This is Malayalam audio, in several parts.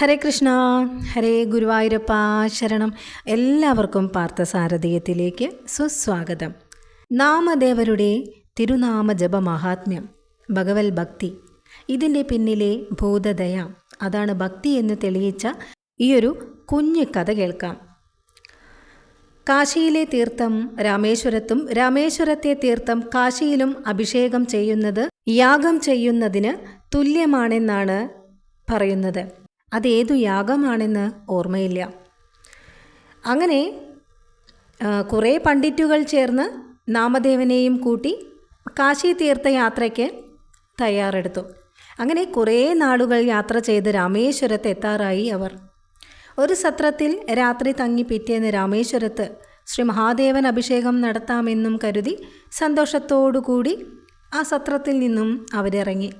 ഹരേ കൃഷ്ണ ഹരേ ഗുരുവായൂരപ്പ ശരണം. എല്ലാവർക്കും പാർത്ഥസാരഥീയത്തിലേക്ക് സുസ്വാഗതം. നാമദേവരുടെ തിരുനാമ ജപ മഹാത്മ്യം ഭഗവൽ ഭക്തി ഇതിന്റെ പിന്നിലെ ഭൂതദയ അതാണ് ഭക്തി എന്ന് തെളിയിച്ച ഈയൊരു കുഞ്ഞു കഥ കേൾക്കാം. കാശിയിലെ തീർത്ഥം രാമേശ്വരത്തും രാമേശ്വരത്തെ തീർത്ഥം കാശിയിലും അഭിഷേകം ചെയ്യുന്നത് യാഗം ചെയ്യുന്നതിന് തുല്യമാണെന്നാണ് പറയുന്നത്. അതേതു യാഗമാണെന്ന് ഓർമ്മയില്ല. അങ്ങനെ കുറേ പണ്ഡിറ്റുകൾ ചേർന്ന് നാമദേവനെയും കൂട്ടി കാശി തീർത്ഥയാത്രയ്ക്ക് തയ്യാറെടുത്തു. അങ്ങനെ കുറേ നാളുകൾ യാത്ര ചെയ്ത് രാമേശ്വരത്ത് എത്താറായി അവർ. ഒരു സത്രത്തിൽ രാത്രി തങ്ങി പിറ്റേന്ന് രാമേശ്വരത്ത് ശ്രീ മഹാദേവൻ അഭിഷേകം നടത്താമെന്നും കരുതി സന്തോഷത്തോടു കൂടി ആ സത്രത്തിൽ നിന്നും അവരിറങ്ങി.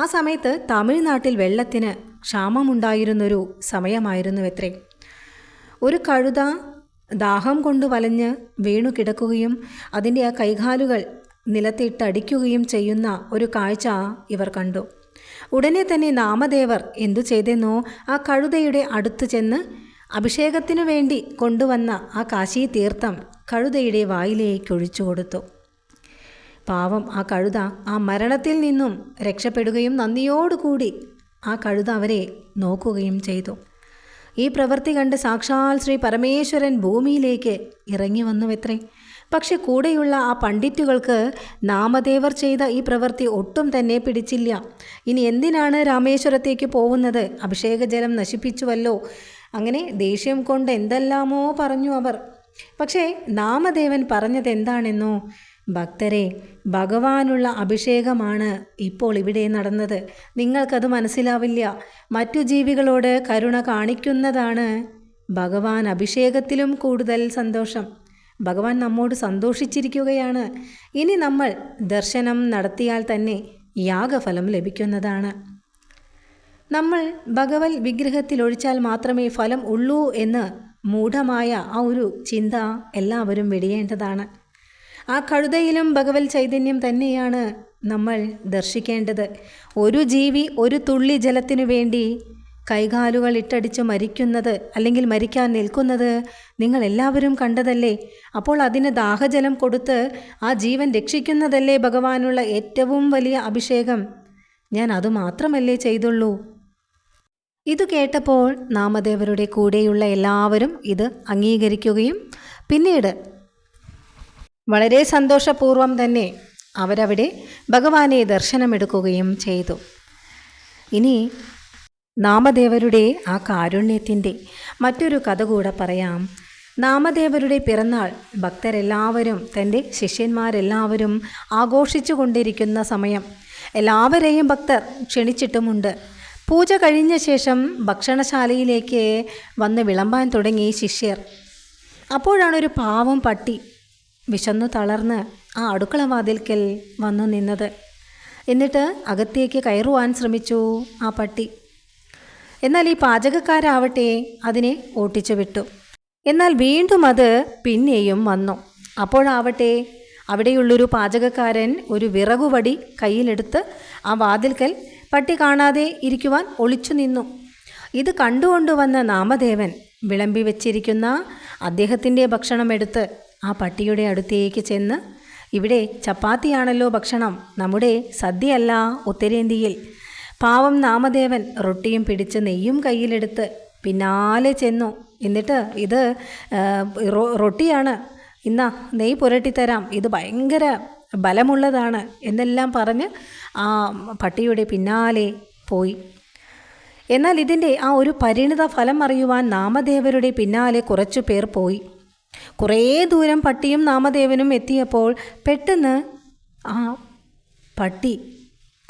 ആ സമയത്ത് തമിഴ്നാട്ടിൽ വെള്ളത്തിന് ക്ഷാമമുണ്ടായിരുന്നൊരു സമയമായിരുന്നു എത്രേ ഒരു കഴുത ദാഹം കൊണ്ട് വലഞ്ഞ് വീണു കിടക്കുകയും അതിന്റെ ആ കൈകാലുകൾ നിലത്തിട്ടടിക്കുകയും ചെയ്യുന്ന ഒരു കാഴ്ച ഇവർ കണ്ടു. ഉടനെ തന്നെ നാമദേവർ എന്തു ചെയ്തെന്നോ ആ കഴുതയുടെ അടുത്ത് ചെന്ന് അഭിഷേകത്തിനു വേണ്ടി കൊണ്ടുവന്ന ആ കാശി തീർത്ഥം കഴുതയുടെ വായിലേക്ക് ഒഴിച്ചു കൊടുത്തു. പാവം ആ കഴുത ആ മരണത്തിൽ നിന്നും രക്ഷപ്പെടുകയും നന്ദിയോടുകൂടി ആ കഴുത അവരെ നോക്കുകയും ചെയ്തു. ഈ പ്രവൃത്തി കണ്ട് സാക്ഷാൽ ശ്രീ പരമേശ്വരൻ ഭൂമിയിലേക്ക് ഇറങ്ങി വന്നുവെത്രേ. പക്ഷെ കൂടെയുള്ള ആ പണ്ഡിറ്റുകൾക്ക് നാമദേവർ ചെയ്ത ഈ പ്രവൃത്തി ഒട്ടും തന്നെ പിടിച്ചില്ല. ഇനി എന്തിനാണ് രാമേശ്വരത്തേക്ക് പോകുന്നത്? അഭിഷേകജലം നശിപ്പിച്ചുവല്ലോ. അങ്ങനെ ദേഷ്യം കൊണ്ട് എന്തെല്ലാമോ പറഞ്ഞു അവർ. പക്ഷേ നാമദേവൻ പറഞ്ഞത് എന്താണെന്നോ ഭക്തരെ ഭഗവാനുള്ള അഭിഷേകമാണ് ഇപ്പോൾ ഇവിടെ നടന്നത്. നിങ്ങൾക്കത് മനസ്സിലാവില്ല. മറ്റു ജീവികളോട് കരുണ കാണിക്കുന്നതാണ് ഭഗവാൻ അഭിഷേകത്തിലും കൂടുതൽ സന്തോഷം. ഭഗവാൻ നമ്മോട് സന്തോഷിച്ചിരിക്കുകയാണ്. ഇനി നമ്മൾ ദർശനം നടത്തിയാൽ തന്നെ യാഗഫലം ലഭിക്കുന്നതാണ്. നമ്മൾ ഭഗവത് വിഗ്രഹത്തിൽ ഒഴിച്ചാൽ മാത്രമേ ഫലം ഉള്ളൂ എന്ന് മൂഢമായ ആ ഒരു ചിന്ത എല്ലാവരും വെടിയേണ്ടതാണ്. ആ കഴുതയിലും ഭഗവത് ചൈതന്യം തന്നെയാണ് നമ്മൾ ദർശിക്കേണ്ടത്. ഒരു ജീവി ഒരു തുള്ളി ജലത്തിനു വേണ്ടി കൈകാലുകൾ ഇട്ടടിച്ച് മരിക്കുന്നത് അല്ലെങ്കിൽ മരിക്കാൻ നിൽക്കുന്നത് നിങ്ങൾ എല്ലാവരും കണ്ടതല്ലേ? അപ്പോൾ അതിന് ദാഹജലം കൊടുത്ത് ആ ജീവൻ രക്ഷിക്കുന്നതല്ലേ ഭഗവാനുള്ള ഏറ്റവും വലിയ അഭിഷേകം? ഞാൻ അതുമാത്രമല്ലേ ചെയ്തുള്ളൂ? ഇത് കേട്ടപ്പോൾ നാമദേവരുടെ കൂടെയുള്ള എല്ലാവരും ഇത് അംഗീകരിക്കുകയും പിന്നീട് വളരെ സന്തോഷപൂർവം തന്നെ അവരവിടെ ഭഗവാനെ ദർശനമെടുക്കുകയും ചെയ്തു. ഇനി നാമദേവരുടെ ആ കാരുണ്യത്തിന്റെ മറ്റൊരു കഥ കൂടെ പറയാം. നാമദേവരുടെ പിറന്നാൾ ഭക്തരെല്ലാവരും തന്റെ ശിഷ്യന്മാരെല്ലാവരും ആഘോഷിച്ചു കൊണ്ടിരിക്കുന്ന സമയം എല്ലാവരെയും ഭക്തർ ക്ഷണിച്ചിട്ടുമുണ്ട്. പൂജ കഴിഞ്ഞ ശേഷം ഭക്ഷണശാലയിലേക്ക് വന്ന് വിളമ്പാൻ തുടങ്ങി ശിഷ്യർ. അപ്പോഴാണ് ഒരു പാവം പട്ടി വിശന്നു തളർന്ന് ആ അടുക്കള വാതിൽക്കൽ വന്നു നിന്നത്. എന്നിട്ട് അകത്തേക്ക് കയറുവാൻ ശ്രമിച്ചു ആ പട്ടി. എന്നാൽ ഈ പാചകക്കാരാവട്ടെ അതിനെ ഓട്ടിച്ചു വിട്ടു. എന്നാൽ വീണ്ടും അത് പിന്നെയും വന്നു. അപ്പോഴാവട്ടെ അവിടെയുള്ളൊരു പാചകക്കാരൻ ഒരു വിറകുവടി കയ്യിലെടുത്ത് ആ വാതിൽക്കൽ പട്ടി കാണാതെ ഇരിക്കുവാൻ ഒളിച്ചു നിന്നു. ഇത് കണ്ടുകൊണ്ടുവന്ന നാമദേവൻ വിളമ്പി വെച്ചിരിക്കുന്ന അദ്ദേഹത്തിന്റെ ഭക്ഷണം എടുത്ത് ആ പട്ടിയുടെ അടുത്തേക്ക് ചെന്ന് ഇവിടെ ചപ്പാത്തിയാണല്ലോ ഭക്ഷണം. നമ്മുടെ സദ്യയല്ല ഉത്തരേന്ത്യയിൽ. പാവം നാമദേവൻ റൊട്ടിയും പിടിച്ച് നെയ്യും കയ്യിലെടുത്ത് പിന്നാലെ ചെന്നു. എന്നിട്ട് ഇത് റൊട്ടിയാണ്. ഇന്നാ നെയ്യ് പുരട്ടിത്തരാം. ഇത് ഭയങ്കര ബലമുള്ളതാണ്. എന്നെല്ലാം പറഞ്ഞ് ആ പട്ടിയുടെ പിന്നാലെ പോയി. എന്നാൽ ഇതിന്റെ ആ ഒരു പരിണിത ഫലം അറിയുവാൻ നാമദേവരുടെ പിന്നാലെ കുറച്ചു പേർ പോയി. കുറേ ദൂരം പട്ടിയും നാമദേവനും എത്തിയപ്പോൾ പെട്ടെന്ന് ആ പട്ടി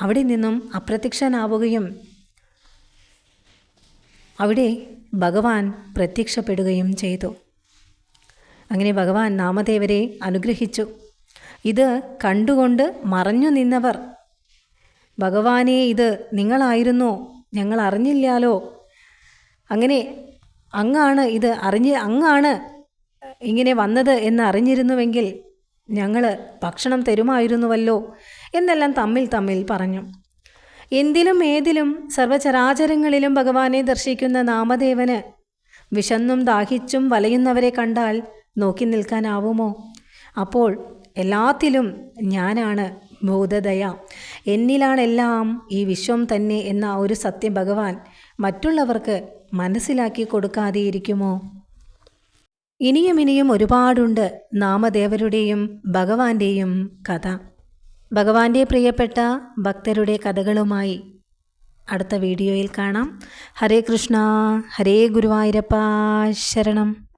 അവിടെ നിന്നും അപ്രത്യക്ഷനാവുകയും അവിടെ ഭഗവാൻ പ്രത്യക്ഷപ്പെടുകയും ചെയ്തു. അങ്ങനെ ഭഗവാൻ നാമദേവരെ അനുഗ്രഹിച്ചു. ഇത് കണ്ടുകൊണ്ട് മറഞ്ഞു നിന്നവർ ഭഗവാനെ ഇത് നിങ്ങളായിരുന്നോ ഞങ്ങൾ അറിഞ്ഞില്ലാലോ അങ്ങനെ അങ്ങാണ് ഇത് അറിഞ്ഞ് അങ്ങാണ് ഇങ്ങനെ വന്നത് എന്ന് അറിഞ്ഞിരുന്നുവെങ്കിൽ ഞങ്ങൾ ഭക്ഷണം തരുമായിരുന്നുവല്ലോ എന്നെല്ലാം തമ്മിൽ തമ്മിൽ പറഞ്ഞു. എന്തിലും ഏതിലും സർവചരാചരങ്ങളിലും ഭഗവാനെ ദർശിക്കുന്ന നാമദേവന് വിശന്നും ദാഹിച്ചും വലയുന്നവരെ കണ്ടാൽ നോക്കി നിൽക്കാനാവുമോ? അപ്പോൾ എല്ലാത്തിലും ഞാനാണ് ഭൂതദയ. എന്നിലാണെല്ലാം ഈ വിശ്വം തന്നെ എന്ന ഒരു സത്യം ഭഗവാൻ മറ്റുള്ളവർക്ക് മനസ്സിലാക്കി കൊടുക്കാതെ ഇരിക്കുമോ ഇനിയും ഇനിയും ഒരുപാടുണ്ട് നാമദേവരുടെയും ഭഗവാന്റെയും കഥ. ഭഗവാന്റെ പ്രിയപ്പെട്ട ഭക്തരുടെ കഥകളുമായി അടുത്ത വീഡിയോയിൽ കാണാം. ഹരേ കൃഷ്ണ ഹരേ ഗുരുവായൂരപ്പ ശരണം.